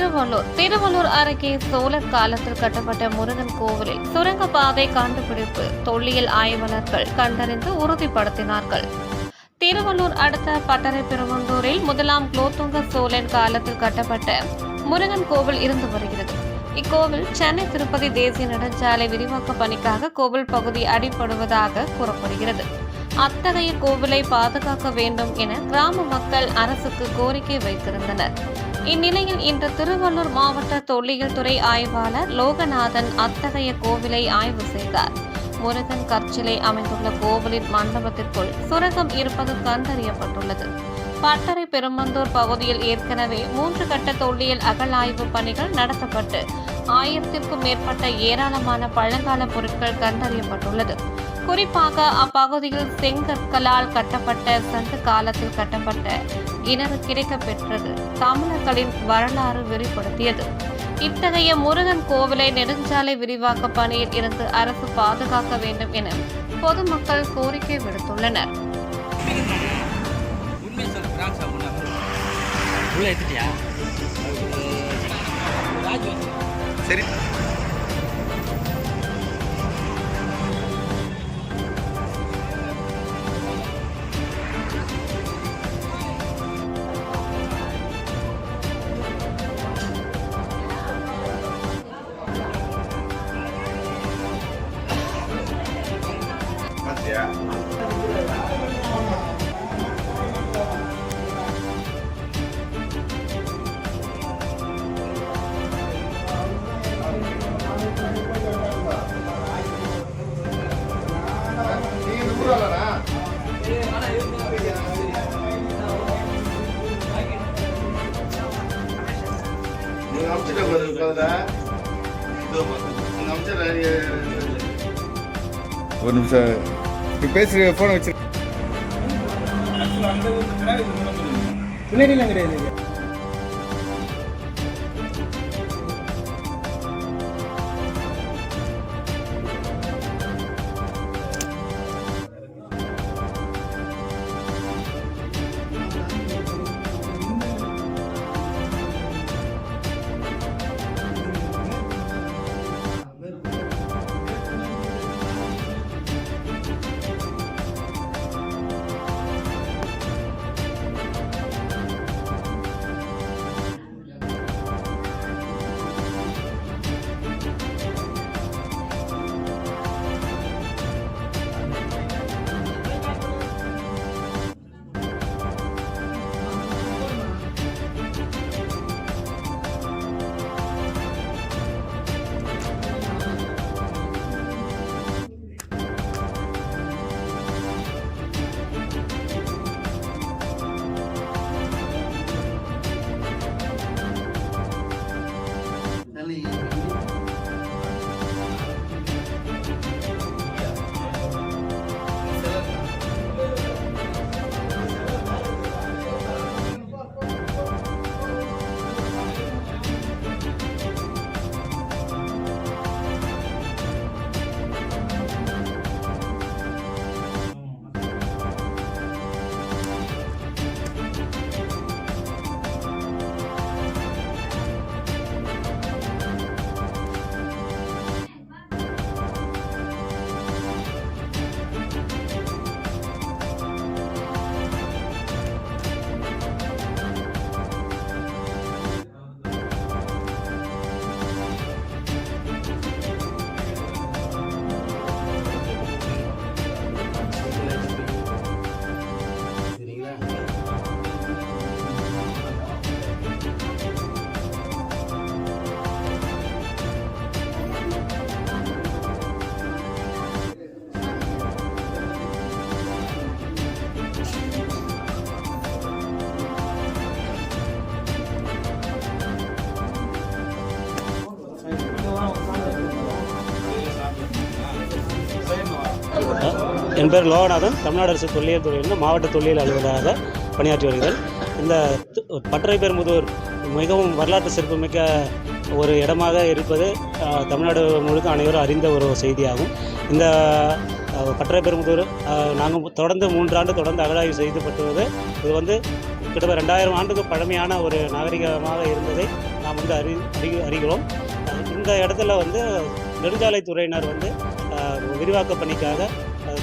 திருவள்ளூர். திருவள்ளூர் அருகே சோழர் காலத்தில் கட்டப்பட்ட முருகன் கோவிலில் சுரங்கப்பாதை கண்டுபிடிப்பு தொல்லியல் ஆய்வாளர்கள் கண்டறிந்து உறுதிப்படுத்தினார்கள். திருவள்ளூர் அடுத்த பட்டறை பெருமந்தூரில் முதலாம் குலோத்துங்க சோழன் காலத்தில் கட்டப்பட்ட முருகன் கோவில் இருந்து வருகிறது. இக்கோவில் சென்னை திருப்பதி தேசிய நெடுஞ்சாலை விரிவாக்க பணிக்காக கோவில் பகுதி அடிபடுவதாக கூறப்படுகிறது. அத்தகைய கோவிலை பாதுகாக்க வேண்டும் என கிராம மக்கள் அரசுக்கு கோரிக்கை வைத்திருந்தனர். இந்நிலையில் இன்று திருவள்ளூர் மாவட்ட தொல்லியல் துறை ஆய்வாளர் லோகநாதன் அத்தகைய கோவிலை ஆய்வு செய்தார். முருகன் கற்சிலை அமைந்துள்ள கோவிலின் மண்டபத்திற்குள் சுரங்கம் இருப்பது கண்டறியப்பட்டுள்ளது. பட்டறை பெருமந்தூர் பகுதியில் ஏற்கனவே மூன்று கட்ட தொல்லியல் அகழாய்வு பணிகள் நடத்தப்பட்டு ஆயிரத்திற்கும் மேற்பட்ட ஏராளமான பழங்கால பொருட்கள் கண்டறியப்பட்டுள்ளது. குறிப்பாக அப்பகுதியில் செங்கற்களால் கட்டப்பட்ட சங்க காலத்தில் கட்டப்பட்ட கிணறு கிடைக்க பெற்றது தமிழர்களின் வரலாறு வெளிப்படுத்தியது. இத்தகைய முருகன் கோவிலை நெடுஞ்சாலை விரிவாக்க பணியில் இருந்து அரசு பாதுகாக்க வேண்டும் என பொதுமக்கள் கோரிக்கை விடுத்துள்ளனர். சரி. ஒரு நிமிஷம். நீ பேசுகிற ஃபோனை வச்சு பின்னாடிலாம் கிடையாது. என் பேர் லோகநாதன். தமிழ்நாடு அரசு தொல்லியல் துறையில் மாவட்ட தொல்லியல் அலுவலராக பணியாற்றி வருகிறேன் இந்த பட்டறை பெரும்புதூர் மிகவும் வரலாற்று சிறப்புமிக்க ஒரு இடமாக இருப்பது தமிழ்நாடு முழுக்க அனைவரும் அறிந்த ஒரு செய்தியாகும். இந்த பட்டறை பெரும்புதூர் நாங்கள் தொடர்ந்து மூன்றாண்டு தொடர்ந்து அகழாய்வு செய்துப்பட்டுவது இது வந்து கிட்டத்தட்ட ரெண்டாயிரம் ஆண்டுக்கு பழமையான ஒரு நாகரிகமாக இருந்ததை நாம் வந்து அறி அறி அறிகிறோம். இந்த இடத்துல வந்து நெடுஞ்சாலை துறையினர் வந்து விரிவாக்க பணிக்காக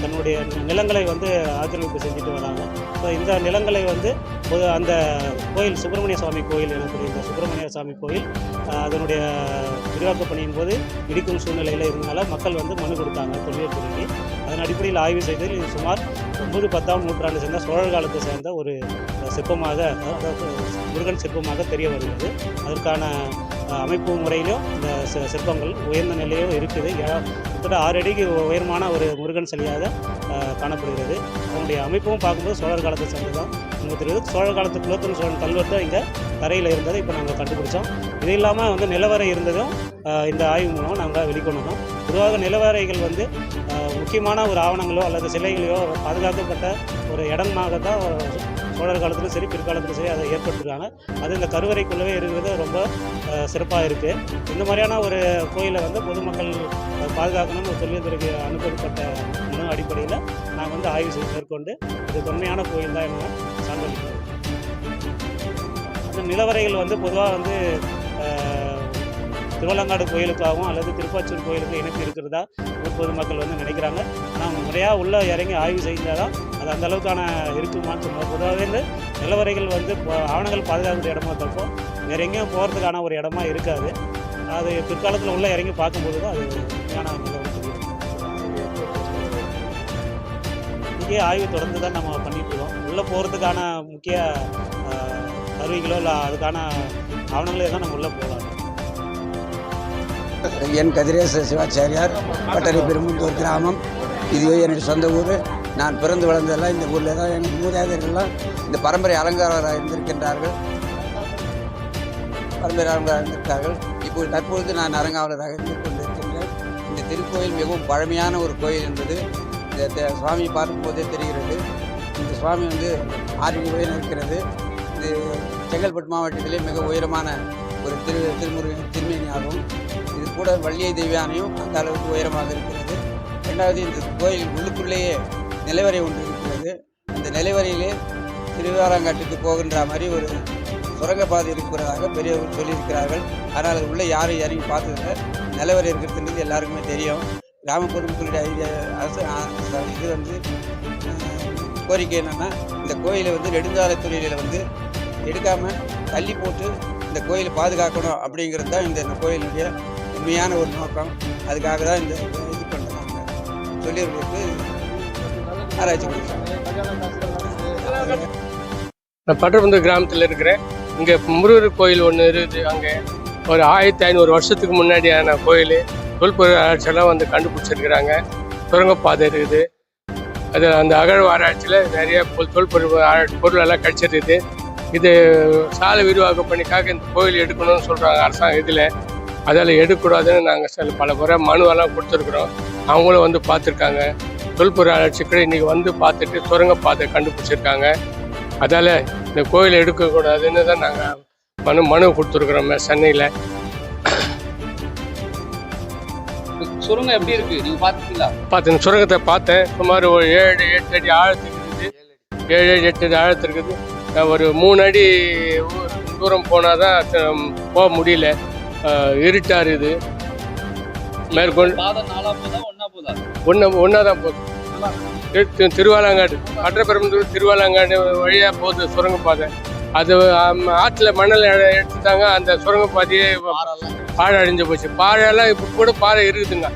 தன்னுடைய நிலங்களை வந்து ஆக்கிரமிப்பு செஞ்சுட்டு வராங்க. ஸோ இந்த நிலங்களை வந்து பொது அந்த கோயில் சுப்பிரமணிய சுவாமி கோயில் எனக்கூடிய இந்த சுப்பிரமணிய சுவாமி கோயில் அதனுடைய விரிவாக்க பணியின் போது இடிக்கும் சூழ்நிலையில் இருந்தனால மக்கள் வந்து மனு கொடுத்தாங்க தொழில் துறைக்கு. அதன் அடிப்படையில் ஆய்வு செய்ததில் இது சுமார் ஒன்பது பத்தாம் நூற்றாண்டு சேர்ந்த சோழர் காலத்தை சேர்ந்த ஒரு சிற்பமாக முருகன் சிற்பமாக தெரிய வருகிறது. அதற்கான அமைப்பு முறையிலும் இந்த சிற்பங்கள் உயர்ந்த நிலையோ இருக்குது. கிட்டத்தட்ட ஆறு அடிக்கு உயரமான ஒரு முருகன் சிலையாக காணப்படுகிறது. அதனுடைய அமைப்பும் பார்க்கும்போது சோழர் காலத்தை சேர்ந்ததான் நமக்கு தெரியுது சோழர் காலத்து குலோத்துங்க சோழன் கல்வெட்டு இங்கே தரையில் இருந்ததை இப்போ நாங்கள் கண்டுபிடிச்சோம். இது இல்லாமல் வந்து நிலவரை இருந்ததும் இந்த ஆய்வு மூலம் நாங்கள் வெளிக்கொண்டோம் பொதுவாக நிலவரைகள் வந்து முக்கியமான ஒரு ஆவணங்களோ அல்லது சிலைகளையோ பாதுகாக்கப்பட்ட ஒரு இடமாக தான் சோழர் காலத்திலும் சரி பிற்காலத்திலும் சரி அதை ஏற்படுத்திருக்காங்க. அது இந்த கருவறைக்குள்ளவே இருக்கிறது ரொம்ப சிறப்பாக இருக்குது இந்த மாதிரியான ஒரு கோயிலை வந்து பொதுமக்கள் பாதுகாக்கணும்னு ஒரு தொழில்துறைக்கு அனுப்பப்பட்ட மனு அடிப்படையில் நாங்கள் வந்து ஆய்வு செய்து மேற்கொண்டு இது தொன்மையான கோயில் தான் என்ன சான்றளிக்கிறோம் நிலவரைகள் வந்து பொதுவாக வந்து திருவள்ளங்காடு கோயிலுக்காகவும் அல்லது திருப்பாச்சூர் கோயிலுக்கும் இணைப்பு இருக்கிறதா பொதுமக்கள் வந்து நினைக்கிறாங்க. ஆனால் முறையாக உள்ளே இறங்கி ஆய்வு செய்தால் தான் அது அந்த அளவுக்கான இருக்குமான்னு சொல்லுவோம் பொதுவாகவே வந்து நிலவரைகள் வந்து ஆவணங்கள் பாதுகாக்கிற இடமா தப்போ வேறு எங்கேயும் போகிறதுக்கான ஒரு இடமா இருக்காது. அது பிற்காலத்தில் உள்ள இறங்கி பார்க்கும்போது தான் அது உண்மையான நிலவரம் ஆய்வு தொடர்ந்து தான் நம்ம பண்ணிட்டு இருக்கோம். உள்ளே போகிறதுக்கான முக்கிய கருவிகளோ இல்லை அதுக்கான ஆவணங்களோ தான் நம்ம உள்ளே போகலாம். என் கதிரேச சிவாச்சாரியார் பட்டறை பெருமுந்தூர் கிராமம். இதுவே என்னுடைய சொந்த ஊர். நான் பிறந்து வளர்ந்ததெல்லாம் இந்த ஊரில் தான் எங்கள் மூதாதையர்கள்லாம் இந்த பரம்பரை அலங்காரராக இருந்திருக்கின்றார்கள். பரம்பரை அலங்காரம் இருந்திருக்கார்கள் இப்போது தற்பொழுது நான் அரங்காவலராக இருந்து கொண்டிருக்கின்றேன். இந்த திருக்கோயில் மிகவும் பழமையான ஒரு கோயில் என்பது இந்த த- சுவாமியை பார்க்கும்போதே தெரிகிறது. இந்த சுவாமி வந்து ஆறு உயரம் இருக்கிறது. இது செங்கல்பட்டு மாவட்டத்திலே மிக உயரமான ஒரு திரு திருமுருகன் திருமேனி ஆகும் இது கூட வள்ளியை தெய்வானையும் அந்த அளவுக்கு உயரமாக இருக்கிறது. ரெண்டாவது இந்த கோயில் உள்ளுக்குள்ளேயே நிலைவரை ஒன்று இருக்கிறது. அந்த நிலைவரையிலே திருவாராங்காட்டுக்கு போகின்ற மாதிரி ஒரு சுரங்கப்பாதை இருக்கிறதாக பெரியவர்கள் சொல்லியிருக்கிறார்கள். ஆனால் அது உள்ளே யாரும் இறங்கி பார்த்ததில்லை. நிலவரை இருக்கிறதுன்றது எல்லாருக்குமே தெரியும். கிராம பொதுமக்களுடைய ஐடியா அரசு இது வந்து கோரிக்கை என்னென்னா இந்த கோயிலை வந்து நெடுஞ்சாலைத்துறையில் வந்து எடுக்காமல் தள்ளி போட்டு இந்த கோயிலை பாதுகாக்கணும் அப்படிங்கிறது தான் இந்த கோயிலுடைய உண்மையான ஒரு நோக்கம். அதுக்காக தான் இந்த இது பண்ணுறாங்க சொல்லியிருக்கிறது ஆராய்ச்சி நான் பட்டபந்து கிராமத்தில் இருக்கிறேன். இங்கே முருகர் கோயில் ஒன்று இருக்குது. அங்கே ஒரு ஆயிரத்தி ஐநூறு வருஷத்துக்கு முன்னாடியான கோயில். தொல்பொருள் ஆராய்ச்சியெல்லாம் வந்து கண்டுபிடிச்சிருக்கிறாங்க. சுரங்கப்பாதை இருக்குது. அது அந்த அகழ்வு ஆராய்ச்சியில் நிறைய தொல்பொருள் பொருளெல்லாம் கிடச்சிருக்குது. இது சாலை விரிவாக்க பண்ணிக்காக இந்த கோயில் எடுக்கணும்னு சொல்கிறாங்க அரசாங்கம் இதில். அதால் எடுக்கக்கூடாதுன்னு நாங்கள் சில பல முறை மனுவெல்லாம் கொடுத்துருக்குறோம். அவங்களும் வந்து பார்த்துருக்காங்க. தொல்பொருள் ஆராய்ச்சி கூட இன்றைக்கி வந்து பார்த்துட்டு சுரங்கப்பாதை கண்டுபிடிச்சிருக்காங்க. அதால் இந்த கோயிலை எடுக்கக்கூடாதுன்னு தான் நாங்கள் மனு மனு கொடுத்துருக்குறோம் சென்னையில். சுரங்கம் எப்படி இருக்கு? நீங்க பாத்துக்கீங்களா பார்த்தேன் சுரங்கத்தை பார்த்தேன். சுமார் ஒரு ஏழு எட்டு அடி ஆழத்துக்கு இருக்குது. ஏழு ஏழு எட்டு அடி ஆழத்துக்கு இருக்குது. நான் ஒரு மூணு அடி தூரம் போனால் தான் போக முடியல. அஹ், இருட்டா இருக்குது. மேற்கொண்டு ஒன்று ஒன்றா தான் போகுது திரு- திரு- திருவாலங்காடு கட்டப்பெரும்புதூர் திருவாலங்காடு வழியாக போகுது சுரங்கப்பாதை அது ஆற்றுல மணல் எடுத்துட்டாங்க அந்த சுரங்கப்பாதையே பாறை அழிஞ்சு போச்சு. பாறையெல்லாம் இப்போ கூட பாறை இருக்குதுங்க.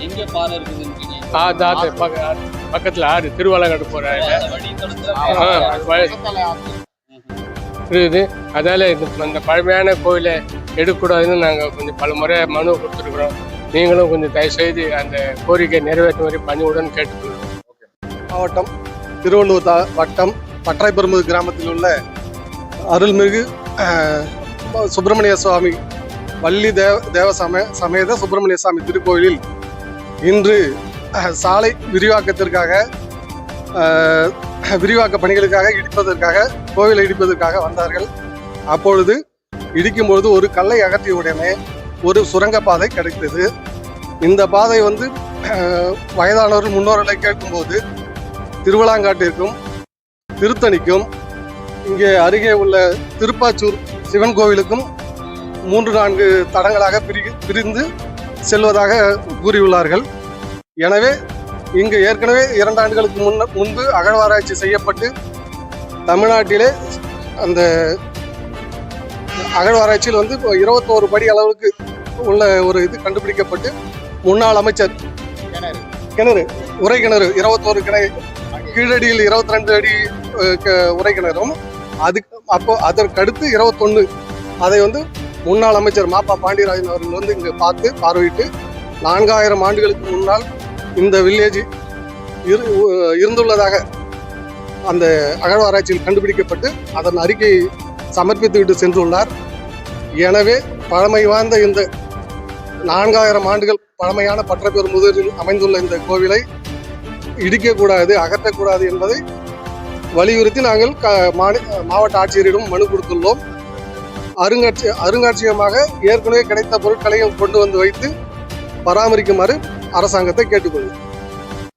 எங்க பாறை இருக்குதுன்றீங்க ஆ தாத்து பக்க பக்கத்தில் ஆறு திருவாலங்காடு போகிற. இருக்குது. அதால் இந்த பழமையான கோயிலை எடுக்கக்கூடாதுன்னு நாங்கள் கொஞ்சம் பல முறை மனு கொடுத்துருக்குறோம். நீங்களும் கொஞ்சம் தயவுசெய்து அந்த கோரிக்கை நிறைவேற்ற மாதிரி பணிவுடன் மாவட்டம் திருவள்ளூர் தா வட்டம் பற்றாய்பெரும்பு கிராமத்தில் உள்ள அருள்மிகு சுப்பிரமணிய சுவாமி வள்ளி தேவ தேவ சமய சமேத சுப்பிரமணிய சுவாமி திருக்கோயிலில் இன்று சாலை விரிவாக்கத்திற்காக விரிவாக்க பணிகளுக்காக இடிப்பதற்காக கோவிலை இடிப்பதற்காக வந்தார்கள். அப்பொழுது இடிக்கும்பொழுது ஒரு கல்லை அகற்றிய உடனே ஒரு சுரங்கப்பாதை கிடைத்தது. இந்த பாதை வந்து வயதானவர் வயதானவர்கள் முன்னோர்களை கேட்கும்போது திருவிழாங்காட்டிற்கும் திருத்தணிக்கும் இங்கே அருகே உள்ள திருப்பாச்சூர் சிவன் கோவிலுக்கும் மூன்று நான்கு தடங்களாக பிரி பிரிந்து செல்வதாக கூறியுள்ளார்கள். எனவே இங்கு ஏற்கனவே இரண்டு ஆண்டுகளுக்கு முன்ன முன்பு அகழ்வாராய்ச்சி செய்யப்பட்டு தமிழ்நாட்டிலே அந்த அகழ்வாராய்ச்சியில் வந்து இப்போ இருபத்தோரு படி அளவுக்கு உள்ள ஒரு இது கண்டுபிடிக்கப்பட்டு முன்னாள் அமைச்சர் கிணறு. உரை கிணறு இருபத்தோரு கிணறு கீழடியில் இருபத்தி ரெண்டு அடி உரை கிணறும். அதுக்கு அப்போ அதற்கடுத்து இருபத்தொன்னு அதை வந்து முன்னாள் அமைச்சர் மாப்பா பாண்டியராஜன் அவர்கள் வந்து இங்கு பார்த்து பார்வையிட்டு நான்காயிரம் ஆண்டுகளுக்கு முன்னால் இந்த வில்லேஜ் இரு இருந்துள்ளதாக அந்த அகழ்வாராய்ச்சியில் கண்டுபிடிக்கப்பட்டு அதன் அறிக்கையை சமர்ப்பித்துவிட்டு சென்றுள்ளார். எனவே பழமை வாய்ந்த இந்த நான்காயிரம் ஆண்டுகள் பழமையான பற்றப்பெரும்புதூரில் அமைந்துள்ள இந்த கோவிலை இடிக்கக்கூடாது அகற்றக்கூடாது என்பதை வலியுறுத்தி நாங்கள் க மாவட்ட ஆட்சியரிடம் மனு கொடுத்துள்ளோம். அருங்காட்சி அருங்காட்சியகமாக ஏற்கனவே கிடைத்த பொருட்களையும் கொண்டு வந்து வைத்து பராமரிக்குமாறு அரசாங்கத்தை கேட்டுக்கொள்கிறோம்.